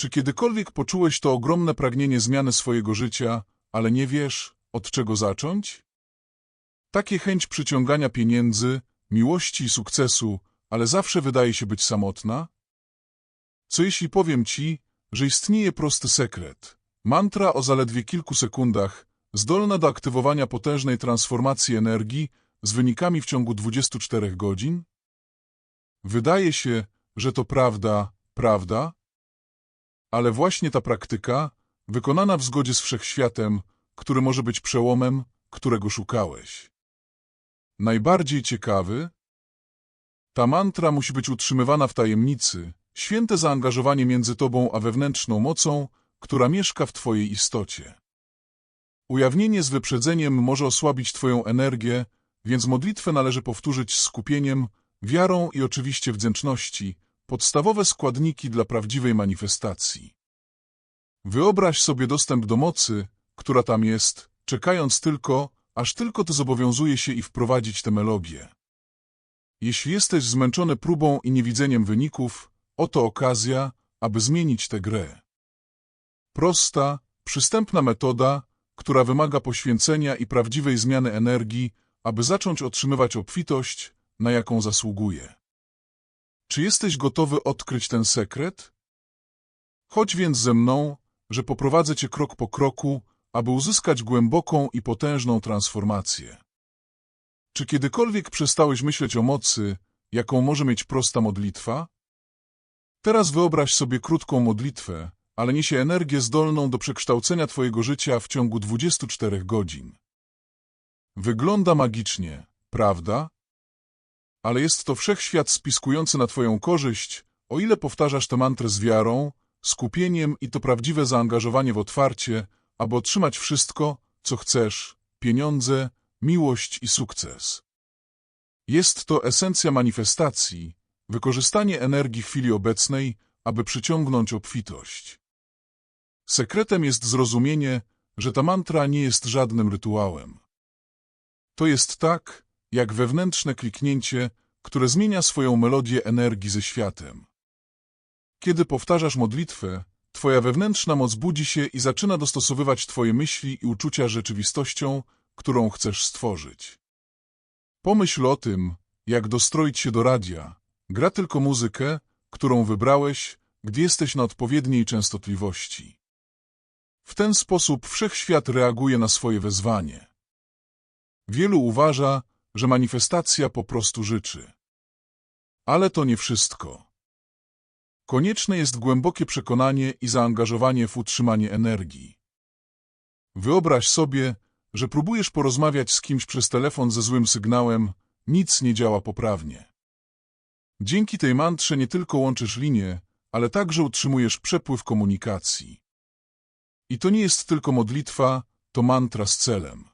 Czy kiedykolwiek poczułeś to ogromne pragnienie zmiany swojego życia, ale nie wiesz, od czego zacząć? Takie chęć przyciągania pieniędzy, miłości i sukcesu, ale zawsze wydaje się być samotna? Co jeśli powiem ci, że istnieje prosty sekret? Mantra o zaledwie kilku sekundach, zdolna do aktywowania potężnej transformacji energii z wynikami w ciągu 24 godzin? Wydaje się, że to prawda, prawda? Ale właśnie ta praktyka, wykonana w zgodzie z wszechświatem, który może być przełomem, którego szukałeś. Najbardziej ciekawy? Ta mantra musi być utrzymywana w tajemnicy, święte zaangażowanie między tobą a wewnętrzną mocą, która mieszka w twojej istocie. Ujawnienie z wyprzedzeniem może osłabić twoją energię, więc modlitwę należy powtórzyć z skupieniem, wiarą i oczywiście wdzięczności, podstawowe składniki dla prawdziwej manifestacji. Wyobraź sobie dostęp do mocy, która tam jest, czekając tylko, aż tylko to zobowiązuje się i wprowadzić tę melodię. Jeśli jesteś zmęczony próbą i niewidzeniem wyników, oto okazja, aby zmienić tę grę. Prosta, przystępna metoda, która wymaga poświęcenia i prawdziwej zmiany energii, aby zacząć otrzymywać obfitość, na jaką zasługuje. Czy jesteś gotowy odkryć ten sekret? Chodź więc ze mną, że poprowadzę cię krok po kroku, aby uzyskać głęboką i potężną transformację. Czy kiedykolwiek przestałeś myśleć o mocy, jaką może mieć prosta modlitwa? Teraz wyobraź sobie krótką modlitwę, ale niesie energię zdolną do przekształcenia Twojego życia w ciągu 24 godzin. Wygląda magicznie, prawda? Ale jest to wszechświat spiskujący na Twoją korzyść, o ile powtarzasz tę mantrę z wiarą, skupieniem i to prawdziwe zaangażowanie w otwarcie, aby otrzymać wszystko, co chcesz, pieniądze, miłość i sukces. Jest to esencja manifestacji, wykorzystanie energii chwili obecnej, aby przyciągnąć obfitość. Sekretem jest zrozumienie, że ta mantra nie jest żadnym rytuałem. To jest tak, jak wewnętrzne kliknięcie, które zmienia swoją melodię energii ze światem. Kiedy powtarzasz modlitwę, twoja wewnętrzna moc budzi się i zaczyna dostosowywać twoje myśli i uczucia rzeczywistością, którą chcesz stworzyć. Pomyśl o tym, jak dostroić się do radia. Gra tylko muzykę, którą wybrałeś, gdy jesteś na odpowiedniej częstotliwości. W ten sposób wszechświat reaguje na swoje wezwanie. Wielu uważa, że manifestacja po prostu życzy. Ale to nie wszystko. Konieczne jest głębokie przekonanie i zaangażowanie w utrzymanie energii. Wyobraź sobie, że próbujesz porozmawiać z kimś przez telefon ze złym sygnałem, nic nie działa poprawnie. Dzięki tej mantrze nie tylko łączysz linie, ale także utrzymujesz przepływ komunikacji. I to nie jest tylko modlitwa, to mantra z celem.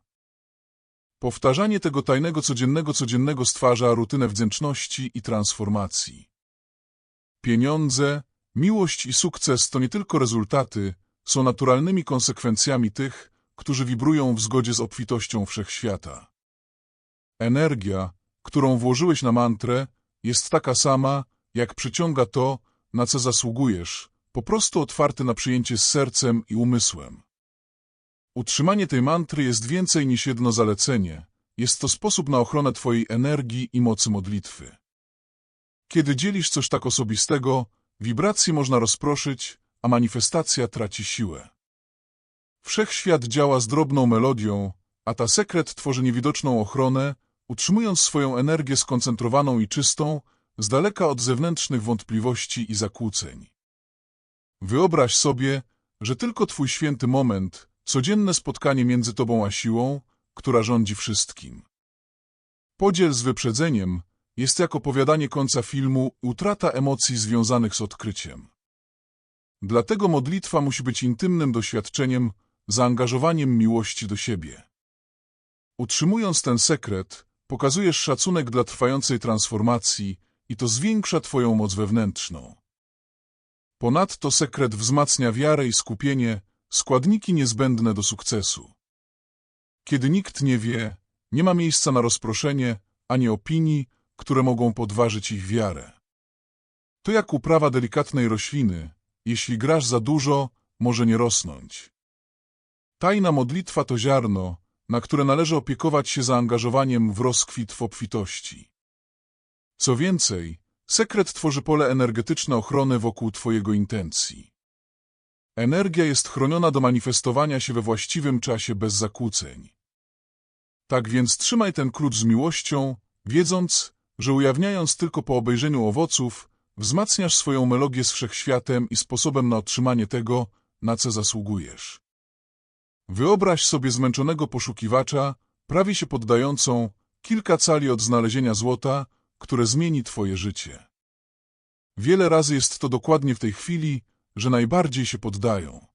Powtarzanie tego tajnego codziennego codziennego stwarza rutynę wdzięczności i transformacji. Pieniądze, miłość i sukces to nie tylko rezultaty, są naturalnymi konsekwencjami tych, którzy wibrują w zgodzie z obfitością wszechświata. Energia, którą włożyłeś na mantrę, jest taka sama, jak przyciąga to, na co zasługujesz, po prostu otwarty na przyjęcie z sercem i umysłem. Utrzymanie tej mantry jest więcej niż jedno zalecenie. Jest to sposób na ochronę Twojej energii i mocy modlitwy. Kiedy dzielisz coś tak osobistego, wibracje można rozproszyć, a manifestacja traci siłę. Wszechświat działa z drobną melodią, a ta sekret tworzy niewidoczną ochronę, utrzymując swoją energię skoncentrowaną i czystą, z daleka od zewnętrznych wątpliwości i zakłóceń. Wyobraź sobie, że tylko Twój święty moment, codzienne spotkanie między Tobą a siłą, która rządzi wszystkim. Podziel z wyprzedzeniem jest jak opowiadanie końca filmu utrata emocji związanych z odkryciem. Dlatego modlitwa musi być intymnym doświadczeniem, zaangażowaniem miłości do siebie. Utrzymując ten sekret, pokazujesz szacunek dla trwającej transformacji i to zwiększa Twoją moc wewnętrzną. Ponadto sekret wzmacnia wiarę i skupienie, składniki niezbędne do sukcesu. Kiedy nikt nie wie, nie ma miejsca na rozproszenie, ani opinii, które mogą podważyć ich wiarę. To jak uprawa delikatnej rośliny, jeśli grasz za dużo, może nie rosnąć. Tajna modlitwa to ziarno, na które należy opiekować się zaangażowaniem w rozkwit w obfitości. Co więcej, sekret tworzy pole energetyczne ochrony wokół Twojego intencji. Energia jest chroniona do manifestowania się we właściwym czasie bez zakłóceń. Tak więc trzymaj ten klucz z miłością, wiedząc, że ujawniając tylko po obejrzeniu owoców, wzmacniasz swoją melodię z wszechświatem i sposobem na otrzymanie tego, na co zasługujesz. Wyobraź sobie zmęczonego poszukiwacza, prawie się poddającą, kilka cali od znalezienia złota, które zmieni twoje życie. Wiele razy jest to dokładnie w tej chwili, że najbardziej się poddają.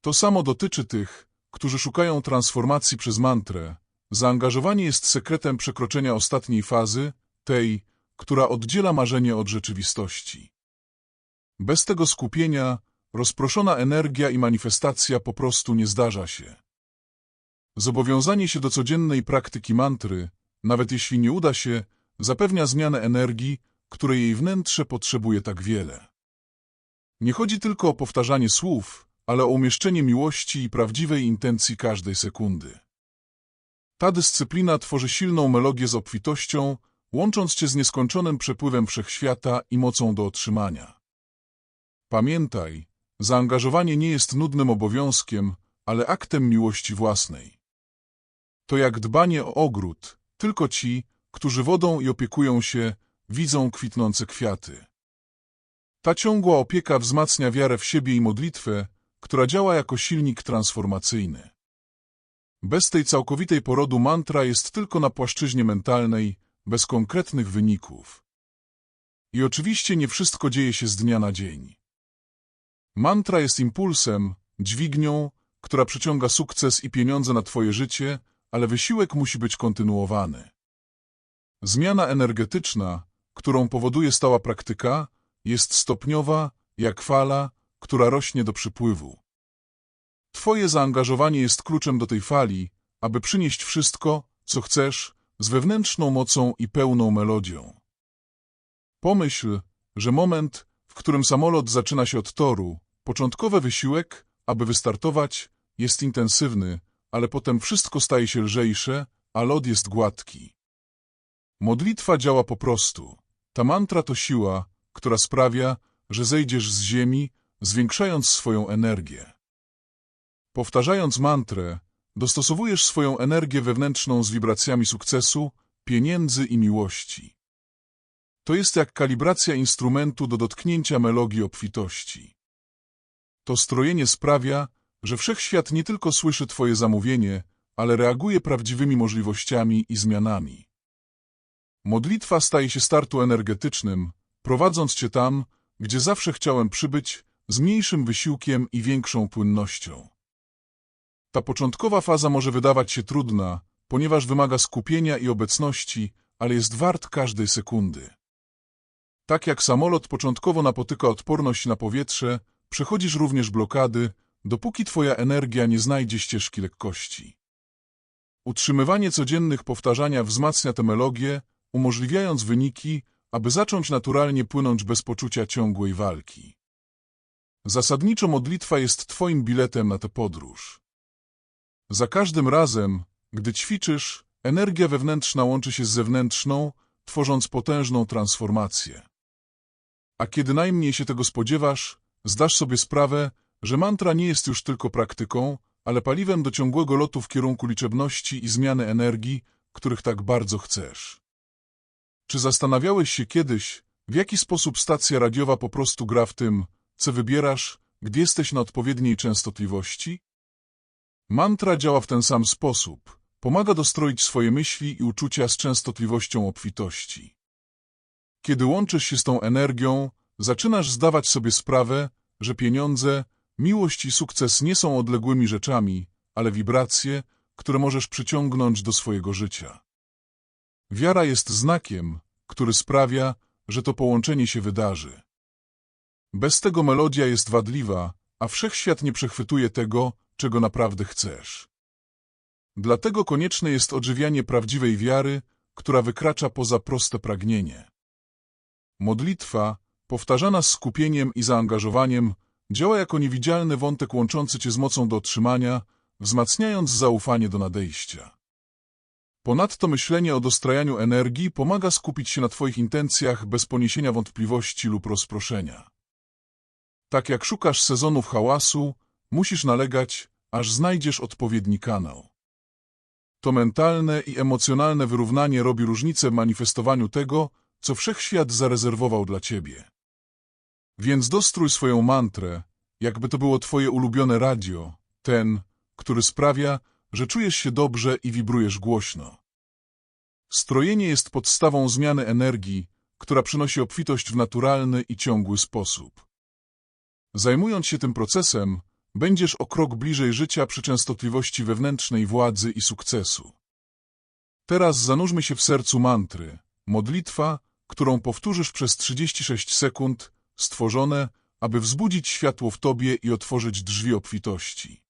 To samo dotyczy tych, którzy szukają transformacji przez mantrę. Zaangażowanie jest sekretem przekroczenia ostatniej fazy, tej, która oddziela marzenie od rzeczywistości. Bez tego skupienia rozproszona energia i manifestacja po prostu nie zdarza się. Zobowiązanie się do codziennej praktyki mantry, nawet jeśli nie uda się, zapewnia zmianę energii, której jej wnętrze potrzebuje tak wiele. Nie chodzi tylko o powtarzanie słów, ale o umieszczenie miłości i prawdziwej intencji każdej sekundy. Ta dyscyplina tworzy silną melodię z obfitością, łącząc cię z nieskończonym przepływem wszechświata i mocą do otrzymania. Pamiętaj, zaangażowanie nie jest nudnym obowiązkiem, ale aktem miłości własnej. To jak dbanie o ogród, tylko ci, którzy wodą i opiekują się, widzą kwitnące kwiaty. Ta ciągła opieka wzmacnia wiarę w siebie i modlitwę, która działa jako silnik transformacyjny. Bez tej całkowitej porodu mantra jest tylko na płaszczyźnie mentalnej, bez konkretnych wyników. I oczywiście nie wszystko dzieje się z dnia na dzień. Mantra jest impulsem, dźwignią, która przyciąga sukces i pieniądze na Twoje życie, ale wysiłek musi być kontynuowany. Zmiana energetyczna, którą powoduje stała praktyka, jest stopniowa, jak fala, która rośnie do przypływu. Twoje zaangażowanie jest kluczem do tej fali, aby przynieść wszystko, co chcesz, z wewnętrzną mocą i pełną melodią. Pomyśl, że moment, w którym samolot zaczyna się od toru, początkowy wysiłek, aby wystartować, jest intensywny, ale potem wszystko staje się lżejsze, a lot jest gładki. Modlitwa działa po prostu. Ta mantra to siła, która sprawia, że zejdziesz z ziemi, zwiększając swoją energię. Powtarzając mantrę, dostosowujesz swoją energię wewnętrzną z wibracjami sukcesu, pieniędzy i miłości. To jest jak kalibracja instrumentu do dotknięcia melodii obfitości. To strojenie sprawia, że wszechświat nie tylko słyszy Twoje zamówienie, ale reaguje prawdziwymi możliwościami i zmianami. Modlitwa staje się startu energetycznym, prowadząc Cię tam, gdzie zawsze chciałem przybyć, z mniejszym wysiłkiem i większą płynnością. Ta początkowa faza może wydawać się trudna, ponieważ wymaga skupienia i obecności, ale jest wart każdej sekundy. Tak jak samolot początkowo napotyka odporność na powietrze, przechodzisz również blokady, dopóki Twoja energia nie znajdzie ścieżki lekkości. Utrzymywanie codziennych powtarzania wzmacnia tę melodię, umożliwiając wyniki, aby zacząć naturalnie płynąć bez poczucia ciągłej walki. Zasadniczo modlitwa jest Twoim biletem na tę podróż. Za każdym razem, gdy ćwiczysz, energia wewnętrzna łączy się z zewnętrzną, tworząc potężną transformację. A kiedy najmniej się tego spodziewasz, zdasz sobie sprawę, że mantra nie jest już tylko praktyką, ale paliwem do ciągłego lotu w kierunku liczebności i zmiany energii, których tak bardzo chcesz. Czy zastanawiałeś się kiedyś, w jaki sposób stacja radiowa po prostu gra w tym, co wybierasz, gdy jesteś na odpowiedniej częstotliwości? Mantra działa w ten sam sposób. Pomaga dostroić swoje myśli i uczucia z częstotliwością obfitości. Kiedy łączysz się z tą energią, zaczynasz zdawać sobie sprawę, że pieniądze, miłość i sukces nie są odległymi rzeczami, ale wibracje, które możesz przyciągnąć do swojego życia. Wiara jest znakiem, który sprawia, że to połączenie się wydarzy. Bez tego melodia jest wadliwa, a wszechświat nie przechwytuje tego, czego naprawdę chcesz. Dlatego konieczne jest odżywianie prawdziwej wiary, która wykracza poza proste pragnienie. Modlitwa, powtarzana z skupieniem i zaangażowaniem, działa jako niewidzialny wątek łączący cię z mocą do otrzymania, wzmacniając zaufanie do nadejścia. Ponadto myślenie o dostrajaniu energii pomaga skupić się na Twoich intencjach bez poniesienia wątpliwości lub rozproszenia. Tak jak szukasz sezonów hałasu, musisz nalegać, aż znajdziesz odpowiedni kanał. To mentalne i emocjonalne wyrównanie robi różnicę w manifestowaniu tego, co wszechświat zarezerwował dla Ciebie. Więc dostrój swoją mantrę, jakby to było Twoje ulubione radio, ten, który sprawia, że czujesz się dobrze i wibrujesz głośno. Strojenie jest podstawą zmiany energii, która przynosi obfitość w naturalny i ciągły sposób. Zajmując się tym procesem, będziesz o krok bliżej życia przy częstotliwości wewnętrznej władzy i sukcesu. Teraz zanurzmy się w sercu mantry, modlitwa, którą powtórzysz przez 36 sekund, stworzone, aby wzbudzić światło w tobie i otworzyć drzwi obfitości.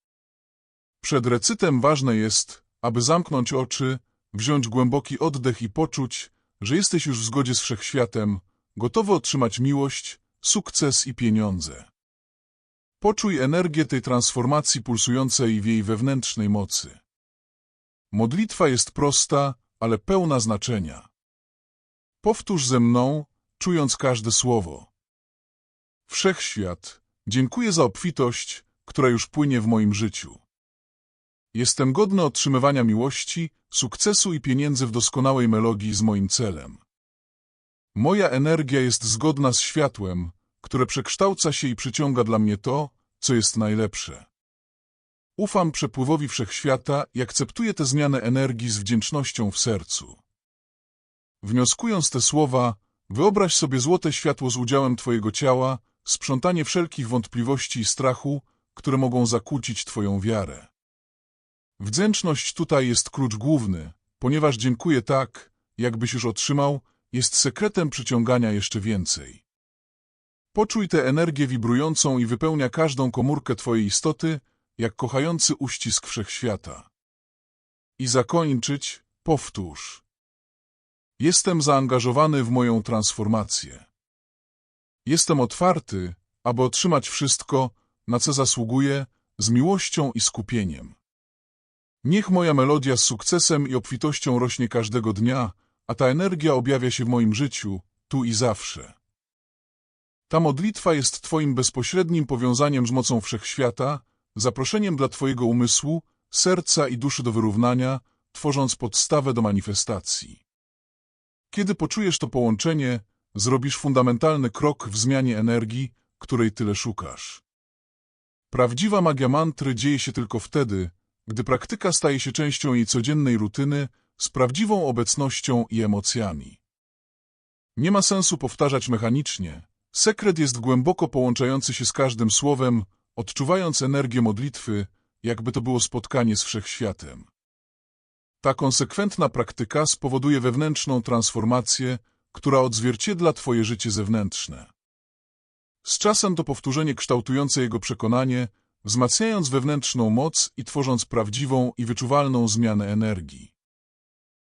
Przed recytem ważne jest, aby zamknąć oczy, wziąć głęboki oddech i poczuć, że jesteś już w zgodzie z wszechświatem, gotowy otrzymać miłość, sukces i pieniądze. Poczuj energię tej transformacji pulsującej w jej wewnętrznej mocy. Modlitwa jest prosta, ale pełna znaczenia. Powtórz ze mną, czując każde słowo. Wszechświat, dziękuję za obfitość, która już płynie w moim życiu. Jestem godny otrzymywania miłości, sukcesu i pieniędzy w doskonałej melodii z moim celem. Moja energia jest zgodna z światłem, które przekształca się i przyciąga dla mnie to, co jest najlepsze. Ufam przepływowi wszechświata i akceptuję tę zmianę energii z wdzięcznością w sercu. Wnioskując te słowa, wyobraź sobie złote światło z udziałem Twojego ciała, sprzątanie wszelkich wątpliwości i strachu, które mogą zakłócić Twoją wiarę. Wdzięczność tutaj jest klucz główny, ponieważ dziękuję tak, jakbyś już otrzymał, jest sekretem przyciągania jeszcze więcej. Poczuj tę energię wibrującą i wypełnia każdą komórkę Twojej istoty, jak kochający uścisk wszechświata. I zakończyć, powtórz. Jestem zaangażowany w moją transformację. Jestem otwarty, aby otrzymać wszystko, na co zasługuję, z miłością i skupieniem. Niech moja melodia z sukcesem i obfitością rośnie każdego dnia, a ta energia objawia się w moim życiu, tu i zawsze. Ta modlitwa jest Twoim bezpośrednim powiązaniem z mocą wszechświata, zaproszeniem dla Twojego umysłu, serca i duszy do wyrównania, tworząc podstawę do manifestacji. Kiedy poczujesz to połączenie, zrobisz fundamentalny krok w zmianie energii, której tyle szukasz. Prawdziwa magia mantry dzieje się tylko wtedy, gdy praktyka staje się częścią jej codziennej rutyny z prawdziwą obecnością i emocjami. Nie ma sensu powtarzać mechanicznie. Sekret jest głęboko połączający się z każdym słowem, odczuwając energię modlitwy, jakby to było spotkanie z wszechświatem. Ta konsekwentna praktyka spowoduje wewnętrzną transformację, która odzwierciedla Twoje życie zewnętrzne. Z czasem to powtórzenie kształtujące jego przekonanie wzmacniając wewnętrzną moc i tworząc prawdziwą i wyczuwalną zmianę energii.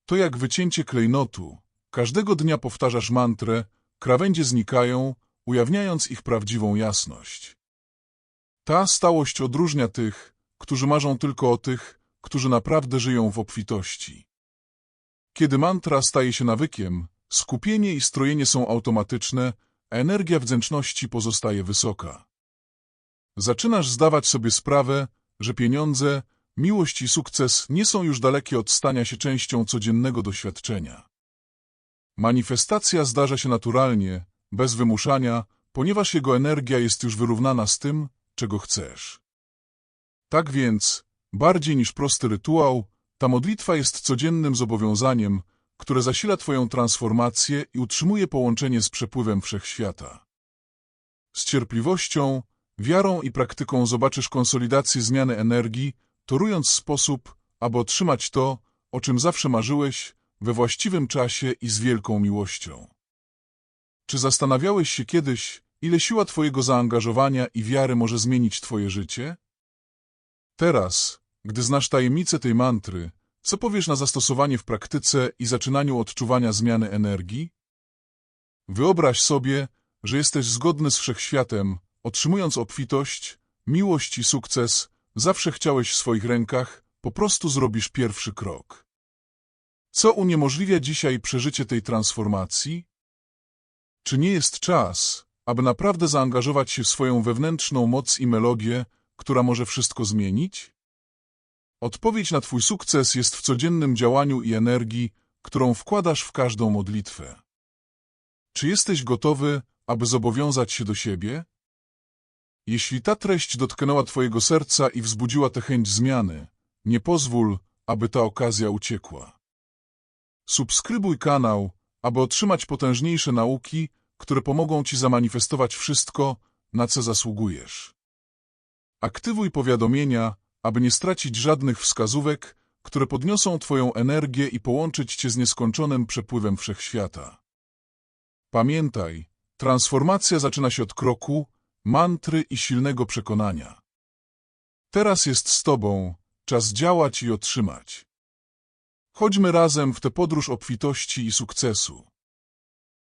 To jak wycięcie klejnotu. Każdego dnia powtarzasz mantrę, krawędzie znikają, ujawniając ich prawdziwą jasność. Ta stałość odróżnia tych, którzy marzą tylko o tych, którzy naprawdę żyją w obfitości. Kiedy mantra staje się nawykiem, skupienie i strojenie są automatyczne, a energia wdzięczności pozostaje wysoka. Zaczynasz zdawać sobie sprawę, że pieniądze, miłość i sukces nie są już dalekie od stania się częścią codziennego doświadczenia. Manifestacja zdarza się naturalnie, bez wymuszania, ponieważ jego energia jest już wyrównana z tym, czego chcesz. Tak więc, bardziej niż prosty rytuał, ta modlitwa jest codziennym zobowiązaniem, które zasila Twoją transformację i utrzymuje połączenie z przepływem wszechświata. Z cierpliwością, Wiarą i praktyką zobaczysz konsolidację zmiany energii, torując sposób, aby otrzymać to, o czym zawsze marzyłeś, we właściwym czasie i z wielką miłością. Czy zastanawiałeś się kiedyś, ile siła Twojego zaangażowania i wiary może zmienić Twoje życie? Teraz, gdy znasz tajemnicę tej mantry, co powiesz na zastosowanie w praktyce i zaczynaniu odczuwania zmiany energii? Wyobraź sobie, że jesteś zgodny z wszechświatem, otrzymując obfitość, miłość i sukces, zawsze chciałeś w swoich rękach, po prostu zrobisz pierwszy krok. Co uniemożliwia dzisiaj przeżycie tej transformacji? Czy nie jest czas, aby naprawdę zaangażować się w swoją wewnętrzną moc i melodię, która może wszystko zmienić? Odpowiedź na Twój sukces jest w codziennym działaniu i energii, którą wkładasz w każdą modlitwę. Czy jesteś gotowy, aby zobowiązać się do siebie? Jeśli ta treść dotknęła Twojego serca i wzbudziła tę chęć zmiany, nie pozwól, aby ta okazja uciekła. Subskrybuj kanał, aby otrzymać potężniejsze nauki, które pomogą Ci zamanifestować wszystko, na co zasługujesz. Aktywuj powiadomienia, aby nie stracić żadnych wskazówek, które podniosą Twoją energię i połączyć Cię z nieskończonym przepływem wszechświata. Pamiętaj, transformacja zaczyna się od kroku, mantry i silnego przekonania. Teraz jest z Tobą, czas działać i otrzymać. Chodźmy razem w tę podróż obfitości i sukcesu.